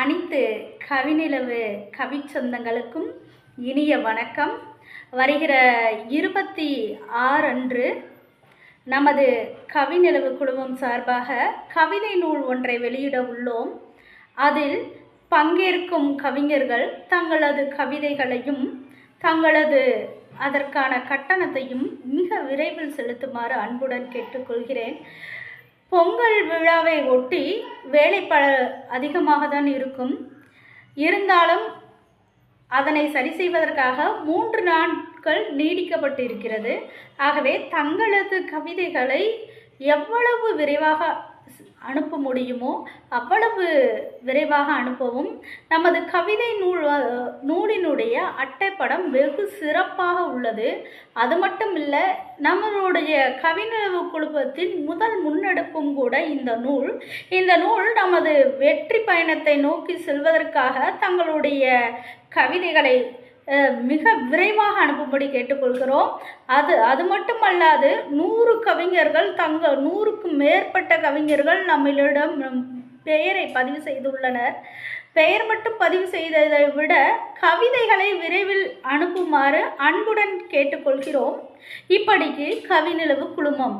அனைத்து கவிநிலவு கவி சொந்தங்களுக்கும் இனிய வணக்கம். வருகிற இருபத்தி ஆறு அன்று நமது கவிநிலவு குழுமம் சார்பாக கவிதை நூல் ஒன்றை வெளியிட உள்ளோம். அதில் பங்கேற்கும் கவிஞர்கள் தங்களது கவிதைகளையும் தங்களது அதற்கான கட்டணத்தையும் மிக விரைவில் செலுத்துமாறு அன்புடன் கேட்டுக்கொள்கிறேன். பொங்கல் விழாவை ஒட்டி வேலை ப அதிகமாக தான் இருக்கும். இருந்தாலும் அதனை சரி செய்வதற்காக மூன்று நாட்கள் நீடிக்கப்பட்டு இருக்கிறது ஆகவே தங்களது கவிதைகளை எவ்வளவு விரைவாக அனுப்ப முடியுமோ அவ்வளவு விரைவாக அனுப்பவும் நமது கவிதை நூல் நூலினுடைய அட்டைப்படம் வெகு சிறப்பாக உள்ளது. அது மட்டும் இல்லை நம்மளுடைய கவிஞர் குழுமத்தின் முதல் முன்னெடுப்பு கூட இந்த நூல். இந்த நூல் நமது வெற்றி பயணத்தை நோக்கி செல்வதற்காக தங்களுடைய கவிதைகளை மிக விரைவாக அனுப்பும்படி கேட்டுக்கொள்கிறோம். அது அது மட்டுமல்லாது நூறு கவிஞர்கள் தங்கள் நூறுக்கும் மேற்பட்ட கவிஞர்கள் நம்மளிடம் பெயரை பதிவு செய்துள்ளனர். பெயர் மட்டும் பதிவு செய்ததை விட கவிதைகளை விரைவில் அனுப்புமாறு அன்புடன் கேட்டுக்கொள்கிறோம். இப்படிக்கு கவிநிலவு குழுமம்.